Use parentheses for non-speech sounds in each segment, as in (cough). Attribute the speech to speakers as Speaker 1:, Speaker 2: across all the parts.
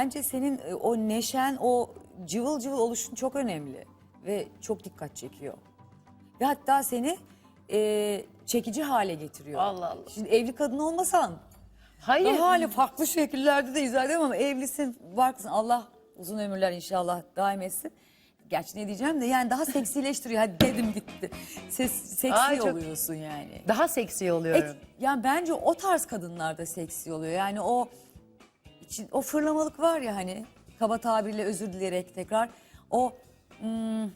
Speaker 1: bence senin e, o neşen, o cıvıl cıvıl oluşun çok önemli ve çok dikkat çekiyor. Ve hatta seni e, çekici hale getiriyor.
Speaker 2: Allah Allah.
Speaker 1: Şimdi evli kadın olmasan
Speaker 2: Hayır.
Speaker 1: daha hali farklı şekillerde de izah edemem ama evlisin, varsın. Allah uzun ömürler inşallah daim etsin. Gerçi ne diyeceğim de yani daha seksileştiriyor. Hadi dedim gitti. Ses, seksi
Speaker 2: Ay, çok-
Speaker 1: oluyorsun yani.
Speaker 2: Daha seksi oluyorum.
Speaker 1: Et, yani bence o tarz kadınlar da seksi oluyor. Yani o için, o fırlamalık var ya hani kaba tabirle özür dileyerek tekrar o hmm,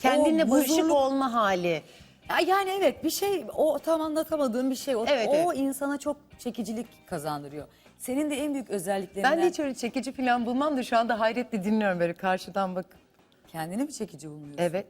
Speaker 2: Kendinle
Speaker 1: o
Speaker 2: barışık
Speaker 1: huzurlu-
Speaker 2: olma hali.
Speaker 1: ya yani evet bir şey o tam anlatamadığım bir şey o,
Speaker 2: Evet,
Speaker 1: o
Speaker 2: evet.
Speaker 1: insana çok çekicilik kazandırıyor. Senin de en büyük özelliklerinden
Speaker 2: Ben de hiç öyle çekici falan bulmam da şu anda hayretle dinliyorum böyle karşıdan bak.
Speaker 1: kendini mi çekici buluyorsun?
Speaker 2: Evet.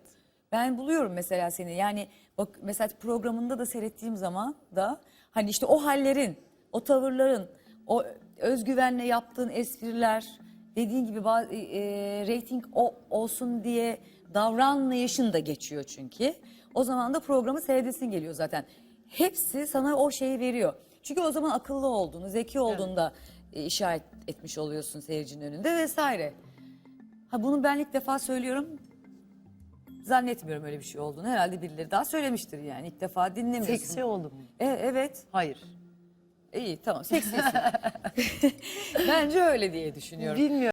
Speaker 1: Ben buluyorum mesela seni. Yani bak mesela programında da seyrettiğim zaman da hani işte o hallerin, o tavırların, o özgüvenle yaptığın espriler, dediğin gibi bazı e, reyting o olsun diye davranmayışın da geçiyor çünkü. O zaman da programı seyredesin geliyor zaten. Hepsi sana o şeyi veriyor. Çünkü o zaman akıllı olduğunu, zeki olduğunu da e, işaret etmiş oluyorsun seyircinin önünde vesaire. Ha bunu ben ilk defa söylüyorum. Zannetmiyorum öyle bir şey olduğunu. Herhalde birileri daha söylemiştir yani. İlk defa dinlemiyorsun.
Speaker 2: Seksi oldum mu?
Speaker 1: E, evet.
Speaker 2: Hayır.
Speaker 1: İyi tamam. Seksisin. (laughs) Bence öyle diye düşünüyorum.
Speaker 2: Bilmiyorum.